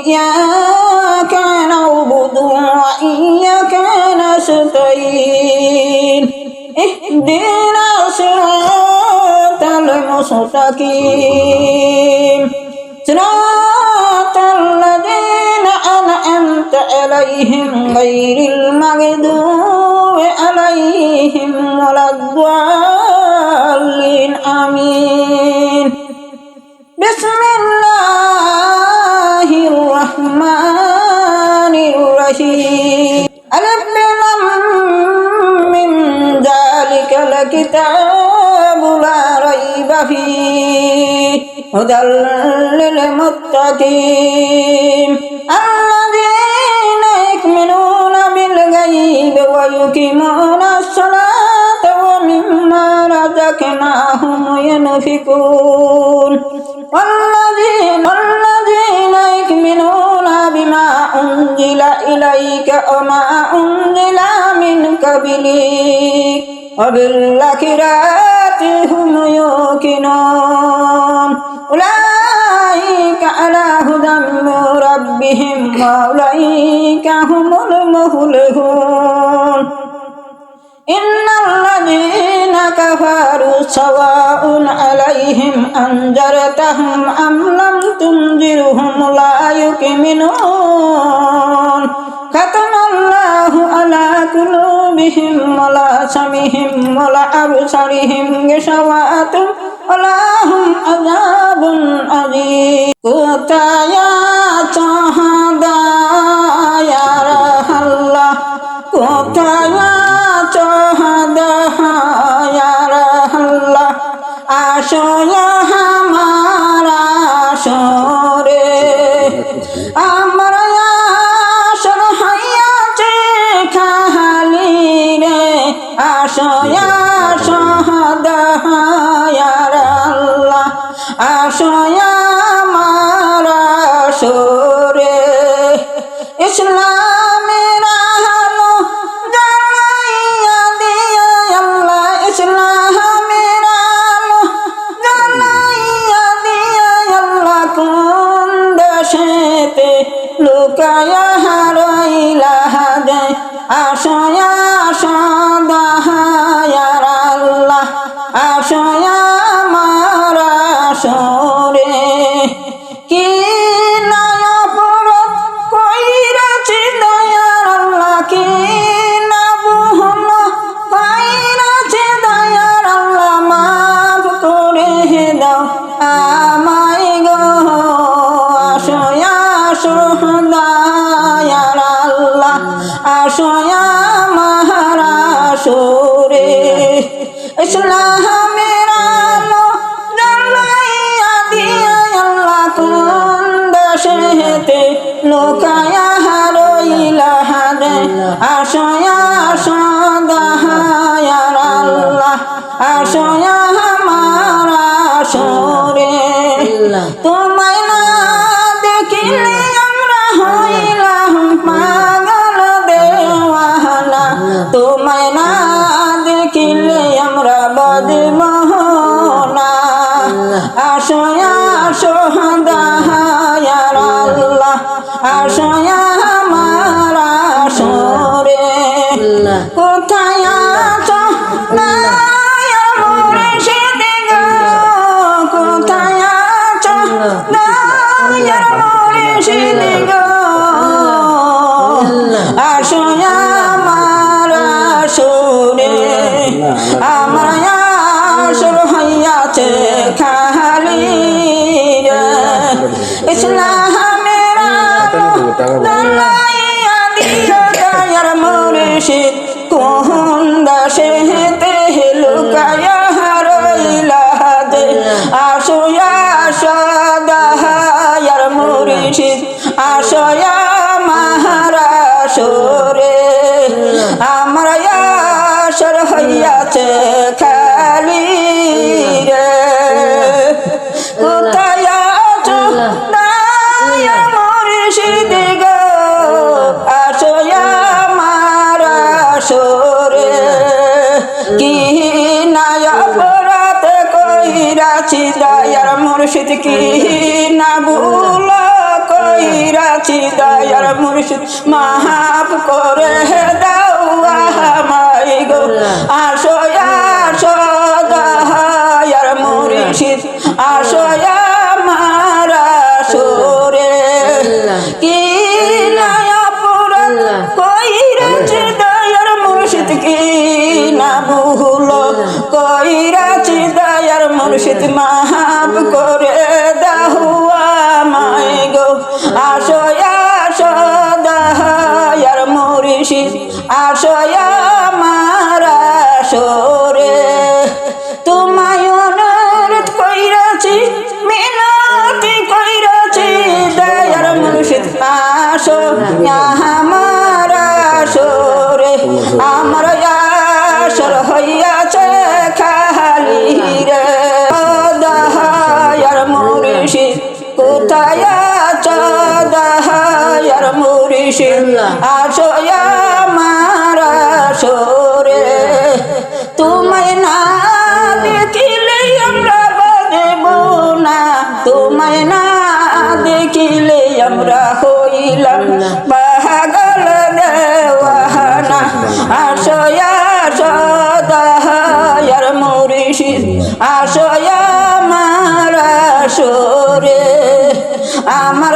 إياك نعبد وإياك نستعين اهدنا صراط المستقيم كتاب لا ريب فيه هدى للمتقين الذين يؤمنون بالغيب ويقيمون الصلاة ومما رزقناهم ينفقون والذين الذين يؤمنون بما أنزل إليك وما أنزل من قبلك وبالآخرة هم يوقنون أولئك على هدى من ربهم وأولئك هم المفلحون إن الذين كفروا سواء عليهم أنذرتهم أم لم تنذرهم لا يؤمنون ختم الله على قلوبهم ولا سمهم ولا أبصرهم أبصارهم غشوات ولهم عذاب أليم يا تهدى আসো আমার আসো আমার আসরে ইসলামের সে কইরাছি দয়ার মুর্শিদ কি না ভুল কইরাছি দয়ার মুর্শিদ মাহাব করে দাও আমায় গো। আসো আসো দয়ার মুর্শিদ, আসো আসো আসো দয়ার মুর্শিদ আসো আমার আসরে তোমায় অনুরোধ কইরাছি, মিনতি কইরাছি, দয়ার মুর্শিদ আসো আমার আসরে আমার আমার আসরে, তোমায় না দেখিলে আমরা বাজব না। তোমায় না দেখিলে আমরা হইলাম পাগল দেওয়ানা। আসো আসো দয়ার মুর্শিদ। আসো আমার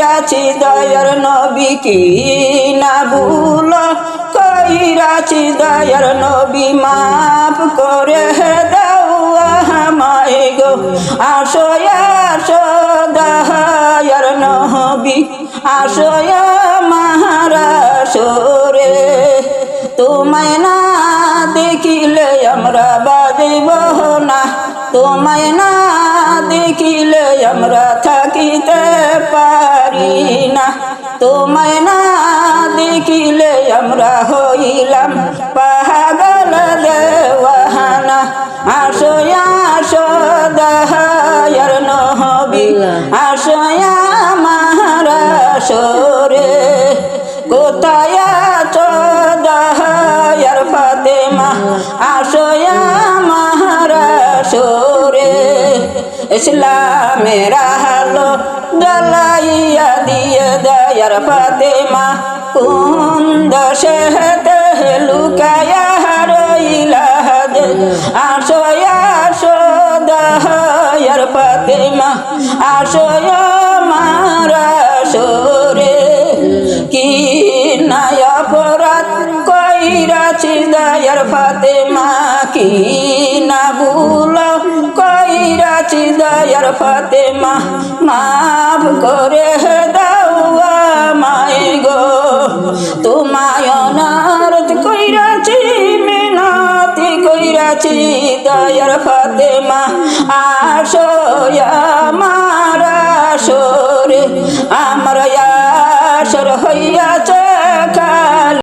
কইরাছি দয়ার নবী কি না ভুল? কইরাছি দয়ার নবী মাপ করে দাও আমায় গো। আসো আসো দয়ার নহবি আসো মহারাসরে তোমায় না দেখিলে আমরা বাজিব না। তোমায় না দেখিলে আমরা থাকিতে পারি না তোমায় না দেখিলে আমরা হইলাম পাগল দেওয়ানা আসো আসো দয়ার নহবি আসো, আমার আসরে। কোথায় আছো দয়ার ফাতেমা? আসো, আমার আসরে। ইসলামের হালো জ্বালাইয়া দিয়ে দয়ার ফাতেমা, কোন দশে লুকায়া রইলা আসো আসো দয়ার ফাতেমা, আসো, আমার আসরে। কি নাই অপরাধ কইরাছি দয়ার ফাতেমা, কি না ভুল কইরাছি দয়ার ফাতেমা? মাফ করে দাও আমায় গো। তোমায় অনারত কইরাছি মিনতি কইরাছি দয়ার ফাতেমা আশয়া